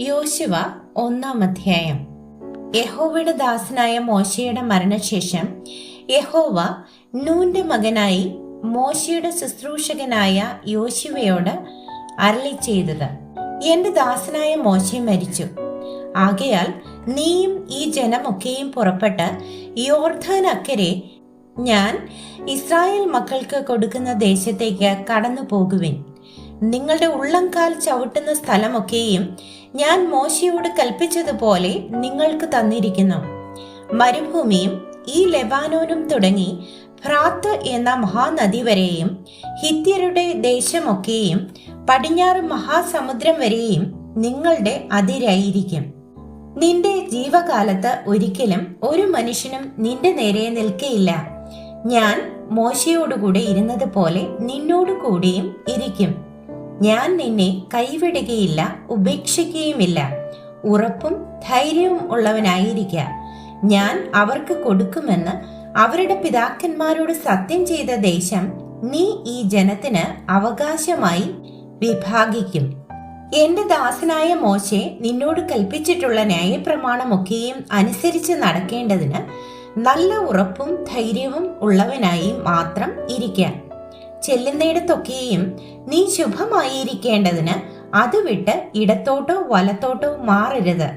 യോശുവ ഒന്നാം അധ്യായം യഹോവയുടെ ദാസനായ മോശയുടെ മരണശേഷം യഹോവ നൂന്റെ മകനായി മോശയുടെ ശുശ്രൂഷകനായ യോശുവയോട് അരളി ചെയ്തത് എന്റെ ദാസനായ മോശ മരിച്ചു. ആകയാൽ നീയും ഈ ജനമൊക്കെയും പുറപ്പെട്ട് യോർധാൻ അക്കരെ ഞാൻ ഇസ്രായേൽ മക്കൾക്ക് കൊടുക്കുന്ന ദേശത്തേക്ക് കടന്നു പോകുവിൻ നിങ്ങളുടെ ഉള്ളംകാൽ ചവിട്ടുന്ന സ്ഥലമൊക്കെയും ഞാൻ മോശയോട് കൽപ്പിച്ചതുപോലെ നിങ്ങൾക്ക് തന്നിരിക്കുന്നു. മരുഭൂമിയും ഈ ലെബാനോനും തുടങ്ങി ഫ്രാത്ത് എന്ന മഹാനദി വരെയും ഹിത്യരുടെ ദേശമൊക്കെയും പടിഞ്ഞാറ് മഹാസമുദ്രം വരെയും നിങ്ങളുടെ അതിരായിരിക്കും. നിന്റെ ജീവകാലത്ത് ഒരിക്കലും ഒരു മനുഷ്യനും നിന്റെ നേരെ നിൽക്കയില്ല. ഞാൻ മോശയോടുകൂടെ ഇരുന്നത് പോലെ നിന്നോടു കൂടിയും ഇരിക്കും. ഞാൻ നിന്നെ കൈവിടുകയില്ല ഉപേക്ഷിക്കുകയുമില്ല. ഉറപ്പും ധൈര്യവും ഉള്ളവനായിരിക്ക. ഞാൻ അവർക്ക് കൊടുക്കുമെന്ന് അവരുടെ പിതാക്കന്മാരോട് സത്യം ചെയ്ത ദേശം നീ ഈ ജനത്തിന് അവകാശമായി വിഭാഗിക്കും. എന്റെ ദാസനായ മോശെ നിന്നോട് കൽപ്പിച്ചിട്ടുള്ള ന്യായപ്രമാണമൊക്കെയും അനുസരിച്ച് നടക്കേണ്ടതിന് നല്ല ഉറപ്പും ധൈര്യവും ഉള്ളവനായി മാത്രം ഇരിക്കാൻ ചെല്ലുന്നിടത്തൊക്കെയും നീ ശുഭമായിരിക്കേണ്ടതിന് അത് വിട്ട് ഇടത്തോട്ടോ വലത്തോട്ടോ മാറരുത്.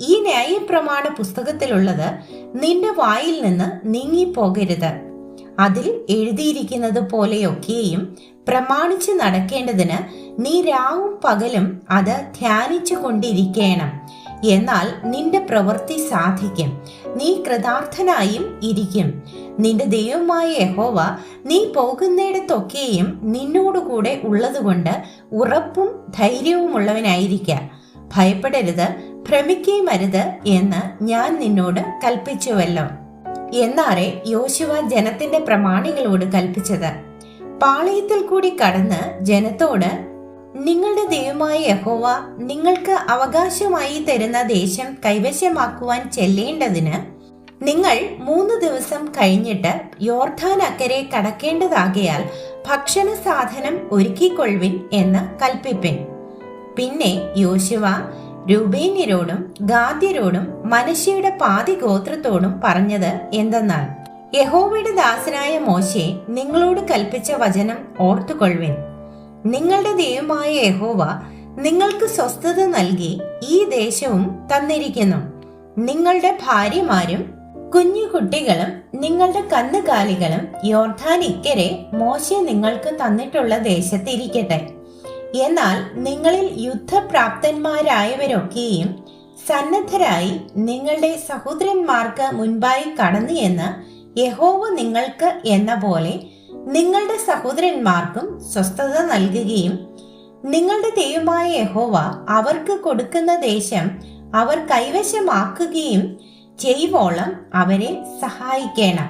ഈ ന്യായപ്രമാണ പുസ്തകത്തിലുള്ളത് നിന്റെ വായിൽ നിന്ന് നീങ്ങിപ്പോകരുത്. അതിൽ എഴുതിയിരിക്കുന്നത് പോലെയൊക്കെയും പ്രമാണിച്ച് നടക്കേണ്ടതിന് നീ രാവും പകലും അത് ധ്യാനിച്ചു കൊണ്ടിരിക്കണം. എന്നാൽ നിന്റെ പ്രവൃത്തി സാധിക്കും. നീ കൃതാർത്ഥനായും ഇരിക്കും. നിന്റെ ദൈവമായ യഹോവ നീ പോകുന്നിടത്തൊക്കെയും നിന്നോടുകൂടെ ഉള്ളതുകൊണ്ട് ഉറപ്പും ധൈര്യവുമുള്ളവനായിരിക്ക. ഭയപ്പെടരുത് ഭ്രമിക്കുകയും അരുത് എന്ന് ഞാൻ നിന്നോട് കൽപ്പിച്ചുവല്ലോ. എന്നാറെ യോശുവ ജനത്തിന്റെ പ്രമാണികളോട് കൽപ്പിച്ചത്. പാളയത്തിൽ കൂടി കടന്ന് ജനത്തോട് നിങ്ങളുടെ ദൈവമായ യഹോവ നിങ്ങൾക്ക് അവകാശമായി തരുന്ന ദേശം കൈവശമാക്കുവാൻ ചെല്ലേണ്ടതിന് നിങ്ങൾ മൂന്ന് ദിവസം കഴിഞ്ഞിട്ട് യോർധാൻ അക്കരെ കടക്കേണ്ടതാകയാൽ ഭക്ഷണ സാധനം ഒരുക്കിക്കൊള്ളുവിൻ എന്ന് കൽപ്പിപ്പിൻ. പിന്നെ യോശുവ രൂപേന്യരോടും ഗാദ്യരോടും മനുഷ്യയുടെ പാതി ഗോത്രത്തോടും പറഞ്ഞത് എന്തെന്നാൽ യഹോവയുടെ ദാസനായ മോശെ നിങ്ങളോട് കൽപ്പിച്ച വചനം ഓർത്തുകൊള്ളുവിൻ. നിങ്ങളുടെ ദൈവമായ യഹോവ നിങ്ങൾക്ക് സ്വസ്ഥത നൽകി ഈ ദേശവും തന്നിരിക്കുന്നു. നിങ്ങളുടെ ഭാര്യമാരും കുഞ്ഞു കുട്ടികളും നിങ്ങളുടെ കന്നുകാലികളും യോർധാനിക്കരെ മോശെ നിങ്ങൾക്ക് തന്നിട്ടുള്ള ദേശത്തിരിക്കട്ടെ. എന്നാൽ നിങ്ങളിൽ യുദ്ധപ്രാപ്തന്മാരായവരൊക്കെയും സന്നദ്ധരായി നിങ്ങളുടെ സഹോദരന്മാർക്ക് മുൻപായി കടന്നു എന്ന് യഹോവ നിങ്ങൾക്ക് എന്ന പോലെ നിങ്ങളുടെ സഹോദരന്മാർക്കും സ്വസ്ഥത നൽകുകയും നിങ്ങളുടെ ദൈവമായ യഹോവ അവർക്ക് കൊടുക്കുന്ന ദേശം അവർ കൈവശമാക്കുകയും ചെയ്വോളം അവരെ സഹായിക്കണം.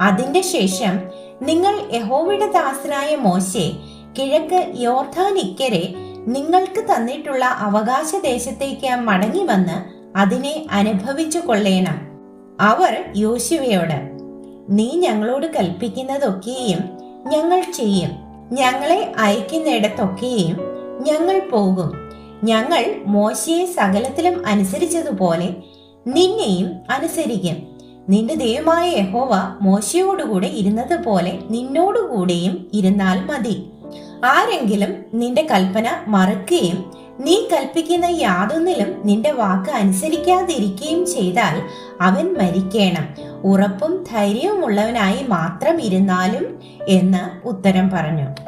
അതിന്റെ ശേഷം നിങ്ങൾ യഹോവയുടെ ദാസനായ മോശെ കിഴക്ക് യോർധാനിക്കരെ നിങ്ങൾക്ക് തന്നിട്ടുള്ള അവകാശ ദേശത്തേക്ക് മടങ്ങി വന്ന് അതിനെ അനുഭവിച്ചു കൊള്ളേണം അവർ യോശുവയോട് നീ ഞങ്ങളോട് കൽപ്പിക്കുന്നതൊക്കെയും ഞങ്ങൾ ചെയ്യും. ഞങ്ങളെ അയക്കുന്നിടത്തൊക്കെയും ഞങ്ങൾ പോകും. ഞങ്ങൾ മോശയെ സകലത്തിലും അനുസരിച്ചതുപോലെ നിന്നെയും അനുസരിക്കും. നിന്റെ ദൈവമായ യഹോവ മോശയോടുകൂടെ ഇരുന്നത് പോലെ നിന്നോടുകൂടെയും ഇരുന്നാൽ മതി. ആരെങ്കിലും നിന്റെ കൽപ്പന മറക്കുകയും നീ കൽപ്പിക്കുന്ന യാതൊന്നിലും നിന്റെ വാക്ക് അനുസരിക്കാതിരിക്കുകയും ചെയ്താൽ അവൻ മരിക്കണം. ഉറപ്പും ധൈര്യവും ഉള്ളവനായി മാത്രം ഇരുന്നാലും എന്ന് ഉത്തരം പറഞ്ഞു.